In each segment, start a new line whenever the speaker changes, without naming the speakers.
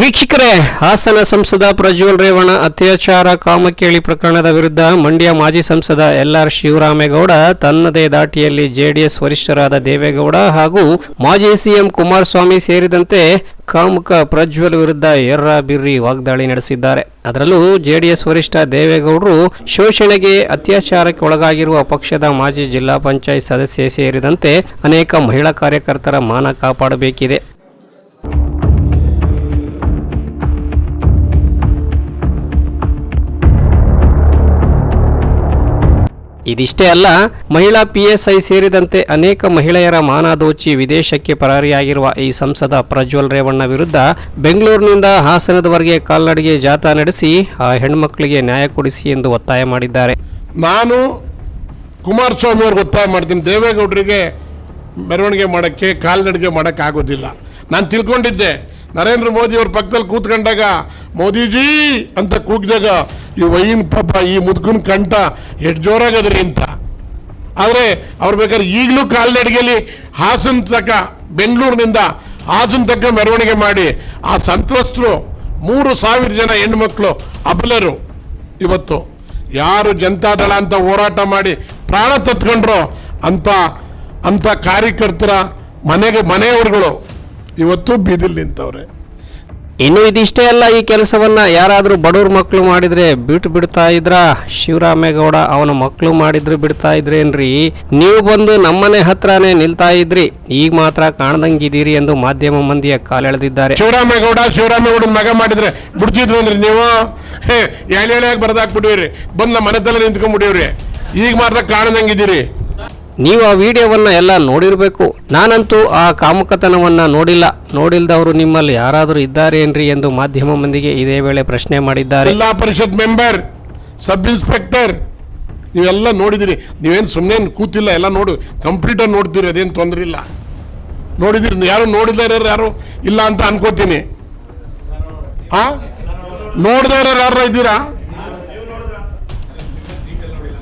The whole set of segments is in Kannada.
ವೀಕ್ಷಕರೇ, ಹಾಸನ ಸಂಸದ ಪ್ರಜ್ವಲ್ ರೇವಣ್ಣ ಅತ್ಯಾಚಾರ ಕಾಮಕೇಳಿ ಪ್ರಕರಣದ ವಿರುದ್ಧ ಮಂಡ್ಯ ಮಾಜಿ ಸಂಸದ ಎಲ್ ಆರ್ ಶಿವರಾಮೇಗೌಡ, ತನ್ನದೇ ದಾಟಿಯಲ್ಲಿ ಜೆಡಿಎಸ್ ವರಿಷ್ಠರಾದ ದೇವೇಗೌಡ ಹಾಗೂ ಮಾಜಿ ಸಿಎಂ ಕುಮಾರಸ್ವಾಮಿ ಸೇರಿದಂತೆ ಕಾಮುಕ ಪ್ರಜ್ವಲ್ ವಿರುದ್ಧ ಎರ್ರ ಬಿರ್ರಿ ವಾಗ್ದಾಳಿ ನಡೆಸಿದ್ದಾರೆ. ಅದರಲ್ಲೂ ಜೆಡಿಎಸ್ ವರಿಷ್ಠ ದೇವೇಗೌಡರು ಶೋಷಣೆಗೆ ಅತ್ಯಾಚಾರಕ್ಕೆ ಒಳಗಾಗಿರುವ ಪಕ್ಷದ ಮಾಜಿ ಜಿಲ್ಲಾ ಪಂಚಾಯತ್ ಸದಸ್ಯೆ ಸೇರಿದಂತೆ ಅನೇಕ ಮಹಿಳಾ ಕಾರ್ಯಕರ್ತರ ಮಾನ ಕಾಪಾಡಬೇಕಿದೆ. ಇದಿಷ್ಟೇ ಅಲ್ಲ, ಮಹಿಳಾ ಪಿಎಸ್ಐ ಸೇರಿದಂತೆ ಅನೇಕ ಮಹಿಳೆಯರ ಮಾನದೋಚಿ ವಿದೇಶಕ್ಕೆ ಪರಾರಿಯಾಗಿರುವ ಈ ಸಂಸದ ಪ್ರಜ್ವಲ್ ರೇವಣ್ಣ ವಿರುದ್ಧ ಬೆಂಗಳೂರಿನಿಂದ ಹಾಸನದವರೆಗೆ ಕಾಲ್ನಡಿಗೆ ಜಾಥಾ ನಡೆಸಿ, ಆ ಹೆಣ್ಮಕ್ಳಿಗೆ ನ್ಯಾಯ ಕೊಡಿಸಿ ಎಂದು ಒತ್ತಾಯ ಮಾಡಿದ್ದಾರೆ.
ನಾನು ಕುಮಾರಸ್ವಾಮಿ ಅವ್ರಿಗೆ ಒತ್ತಾಯ ಮಾಡ್ತೀನಿ. ದೇವೇಗೌಡರಿಗೆ ಮೆರವಣಿಗೆ ಮಾಡೋಕ್ಕೆ, ಕಾಲ್ನಡಿಗೆ ಮಾಡೋಕ್ಕಾಗೋದಿಲ್ಲ ನಾನು ತಿಳ್ಕೊಂಡಿದ್ದೆ ನರೇಂದ್ರ ಮೋದಿ ಅವ್ರ ಪಕ್ಕದಲ್ಲಿ ಕೂತ್ಕೊಂಡಾಗ, ಮೋದಿಜಿ ಅಂತ ಕೂಗಿದಾಗ ಈ ವೈನ್ ಪಾಪ, ಈ ಮುದುಕನ ಕಂಠ ಎಷ್ಟು ಜೋರಾಗದ್ರಿ ಅಂತ. ಆದರೆ ಅವ್ರು ಬೇಕಾದ್ರೆ ಈಗಲೂ ಕಾಲ್ನಡಿಗೆಯಲ್ಲಿ ಹಾಸನ ತಕ್ಕ ಬೆಂಗಳೂರಿನಿಂದ ಹಾಸನ ತಕ್ಕ ಮೆರವಣಿಗೆ ಮಾಡಿ, ಆ ಸಂತ್ರಸ್ತರು ಮೂರು ಸಾವಿರ ಜನ ಹೆಣ್ಣುಮಕ್ಕಳು ಅಬಲರು ಇವತ್ತು. ಯಾರು ಜನತಾದಳ ಅಂತ ಹೋರಾಟ ಮಾಡಿ ಪ್ರಾಣ ತತ್ಕೊಂಡ್ರೋ ಅಂತ ಅಂತ ಕಾರ್ಯಕರ್ತರ ಮನೆಗೆ ಮನೆಯವರುಗಳು. ಇವತ್ತು ಬೀದಿಲ್ ನಿಂತವ್ರೆ.
ಇನ್ನು ಇದಿಷ್ಟೇ ಅಲ್ಲ ಈ ಕೆಲಸವನ್ನ ಯಾರಾದರೂ ಬಡವ್ರ ಮಕ್ಕಳು ಮಾಡಿದ್ರೆ ಬಿಟ್ಟು ಬಿಡ್ತಾ ಇದ್ರ? ಶಿವರಾಮೇಗೌಡ ಅವನ ಮಕ್ಕಳು ಮಾಡಿದ್ರು ಬಿಡ್ತಾ ಇದ್ರೇನ್ರಿ? ನೀವು ಬಂದು ನಮ್ಮನೆ ಹತ್ರನೇ ನಿಲ್ತಾ ಇದ್ರಿ. ಈಗ ಮಾತ್ರ ಕಾಣದಂಗಿದ್ದೀರಿ ಎಂದು ಮಾಧ್ಯಮ ಮಂದಿಯ ಕಾಲೆಳೆದಿದ್ದಾರೆ.
ಶಿವರಾಮೇಗೌಡ ಶಿವರಾಮೇಗೌಡನ ಮಗ ಮಾಡಿದ್ರೆ ಬಿಡ್ತಿದ್ರು ಅಂದ್ರೆ ನೀವು? ಎಳೆ ಎಳೆಯಾಗಿ ಬರ್ದಾಕ್ಬಿಟ್ಟಿವ್ರಿ ಬಂದು ನಮ್ಮ ಮನೆ ತಲೆ ನಿಂತ್ಕೊಂಡ್ಬಿಟ್ಟಿವ್ರಿ ಈಗ ಮಾತ್ರ ಕಾಣದಂಗಿದ್ದೀರಿ.
ನೀವು ಆ ವಿಡಿಯೋವನ್ನು ಎಲ್ಲ ನೋಡಿರಬೇಕು. ನಾನಂತೂ ಆ ಕಾಮುಕತನವನ್ನು ನೋಡಿಲ್ಲ. ನೋಡಿಲ್ದವರು ನಿಮ್ಮಲ್ಲಿ ಯಾರಾದರೂ ಇದ್ದಾರೇನ್ರಿ ಎಂದು ಮಾಧ್ಯಮ ಮಂದಿಗೆ ಇದೇ ವೇಳೆ ಪ್ರಶ್ನೆ ಮಾಡಿದ್ದಾರೆ.
ಜಿಲ್ಲಾ ಪರಿಷತ್ ಮೆಂಬರ್, ಸಬ್ ಇನ್ಸ್ಪೆಕ್ಟರ್, ನೀವೆಲ್ಲ ನೋಡಿದಿರಿ. ನೀವೇನು ಸುಮ್ಮನೆ ಕೂತಿಲ್ಲ, ಎಲ್ಲ ನೋಡು. ಕಂಪ್ಲೀಟಾಗಿ ನೋಡ್ತೀರಿ, ಅದೇನು ತೊಂದರೆ ಇಲ್ಲ. ನೋಡಿದಿರಿ, ಯಾರು ನೋಡಿದಾರ ಯಾರು ಇಲ್ಲ ಅಂತ ಅನ್ಕೋತೀನಿ. ಆ? ನೋಡಿದವ್ರು ಯಾರು ಇದ್ದೀರಾ?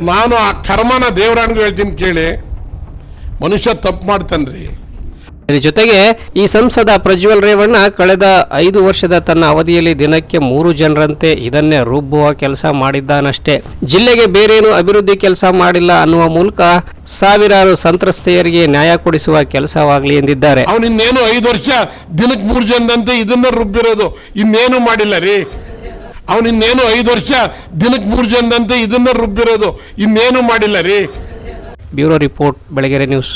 ನಾನು ಆ ಕರ್ಮನ ದೇವರಾಣಿಗೆ ಹೇಳ್ತೀನಿ ಕೇಳಿ. ಮನುಷ್ಯ ತಪ್ಪು ಮಾಡ್ತಾನ್ರಿ.
ಇದರ ಜೊತೆಗೆ ಈ ಸಂಸದ ಪ್ರಜ್ವಲ್ ರೇವಣ್ಣ ಕಳೆದ ಐದು ವರ್ಷದ ತನ್ನ ಅವಧಿಯಲ್ಲಿ ದಿನಕ್ಕೆ ಮೂರು ಜನರಂತೆ ಇದನ್ನೇ ರುಬ್ಬುವ ಕೆಲಸ ಮಾಡಿದ್ದಾನಷ್ಟೇ. ಜಿಲ್ಲೆಗೆ ಬೇರೇನು ಅಭಿವೃದ್ಧಿ ಕೆಲಸ ಮಾಡಿಲ್ಲ ಅನ್ನುವ ಮೂಲಕ ಸಾವಿರಾರು ಸಂತ್ರಸ್ತೆಯರಿಗೆ ನ್ಯಾಯ ಕೊಡಿಸುವ ಕೆಲಸವಾಗಲಿ ಎಂದಿದ್ದಾರೆ.
ಅವನಿನ್ನೇನು ಐದು ವರ್ಷ ದಿನಕ್ಕೆ ಮೂರು ಜನದಂತೆ ಇದನ್ನ ರುಬ್ಬಿರೋದು. ಇನ್ನೇನು ಮಾಡಿಲ್ಲ ರೀ. ಅವನು ಇನ್ನೇನು ಐದು ವರ್ಷ ದಿನಕ್ಕೆ ಮೂರು ಜನದಂತೆ ಇದನ್ನ ರುಬ್ಬಿರೋದು, ಇನ್ನೇನು ಮಾಡಿಲ್ಲ ರೀ.
Bureau report, Belagere news.